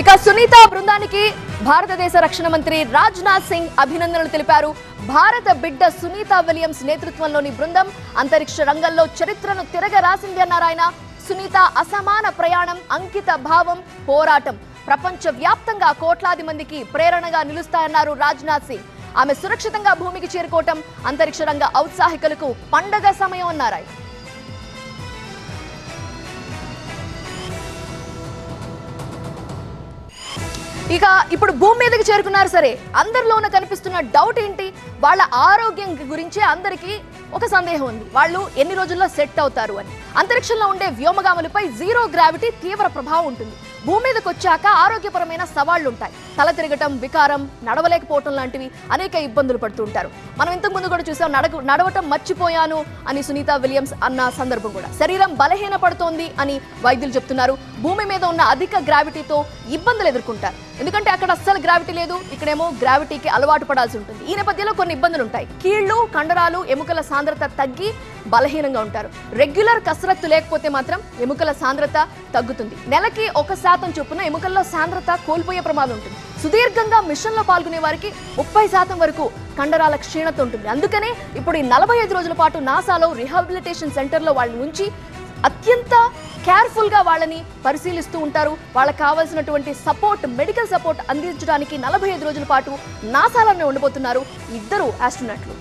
ఇక సునీత బృందానికి భారతదేశ రక్షణ మంత్రి రాజ్నాథ్ సింగ్ అభినందనలు తెలిపారు. భారత బిడ్డ సునీత విలియమ్స్ నేతృత్వంలోని బృందం అంతరిక్ష రంగంలో చరిత్రను తిరగ రాసింది అన్నారు ఆయన సునీత అసమాన ప్రయాణం అంకిత భావం పోరాటం ప్రపంచ వ్యాప్తంగా కోట్లాది మందికి ప్రేరణగా నిలుస్తాయన్నారు రాజ్నాథ్ సింగ్. ఆమె సురక్షితంగా భూమికి చేరుకోవటం అంతరిక్ష రంగ ఔత్సాహికులకు పండగ సమయం అన్నారు ఇక ఇప్పుడు భూమి మీదకి చేరుకున్నారు సరే. అందరిలోన కనిపిస్తున్న డౌట్ ఏంటి? వాళ్ళ ఆరోగ్యం గురించి అందరికీ ఒక సందేహం ఉంది. వాళ్ళు ఎన్ని రోజుల్లో సెట్ అవుతారు అని. అంతరిక్షంలో ఉండే వ్యోమగాములపై జీరో గ్రావిటీ తీవ్ర ప్రభావం ఉంటుంది. భూమి మీదకి వచ్చాక ఆరోగ్యపరమైన సవాళ్ళు ఉంటాయి తల తిరగటం వికారం నడవలేకపోవటం లాంటివి అనేక ఇబ్బందులు పడుతుంటారు మనం ఇంతకు ముందు కూడా చూసాం నడక నడవటం మర్చిపోయాను అని సునీత విలియమ్స్ అన్న సందర్భం కూడా. శరీరం బలహీన పడుతోంది అని వైద్యులు చెప్తున్నారు. భూమి మీద ఉన్న అధిక గ్రావిటీతో ఇబ్బందులు ఎదుర్కొంటారు. ఎందుకంటే అక్కడ అస్సలు గ్రావిటీ లేదు ఇక్కడేమో గ్రావిటీకి అలవాటు పడాల్సి ఉంటుంది. ఈ నేపథ్యంలో కొన్ని ఇబ్బందులు ఉంటాయి కీళ్ళు కండరాలు ఎముకల సాంద్రత తగ్గి బలహీనంగా ఉంటారు. రెగ్యులర్ కసరత్తు లేకపోతే మాత్రం ఎముకల సాంద్రత తగ్గుతుంది. నెలకి ఒక శాతం చొప్పున ఎముకల్లో సాంద్రత కోల్పోయే ప్రమాదం ఉంటుంది. సుదీర్ఘంగా మిషన్లో పాల్గొనే వారికి ముప్పై శాతం వరకు కండరాల క్షీణత ఉంటుంది. అందుకనే ఇప్పుడు ఈ నలభై ఐదు రోజుల పాటు నాసాలో రిహాబిలిటేషన్ సెంటర్లో వాళ్ళని ఉంచి అత్యంత వాళ్ళని పరిశీలిస్తూ ఉంటారు. వాళ్ళకి కావాల్సినటువంటి సపోర్ట్ మెడికల్ సపోర్ట్ అందించడానికి నలభై ఐదు రోజుల పాటు నాసాలోనే ఉండబోతున్నారు ఇద్దరు ఆస్ట్రోనట్లు.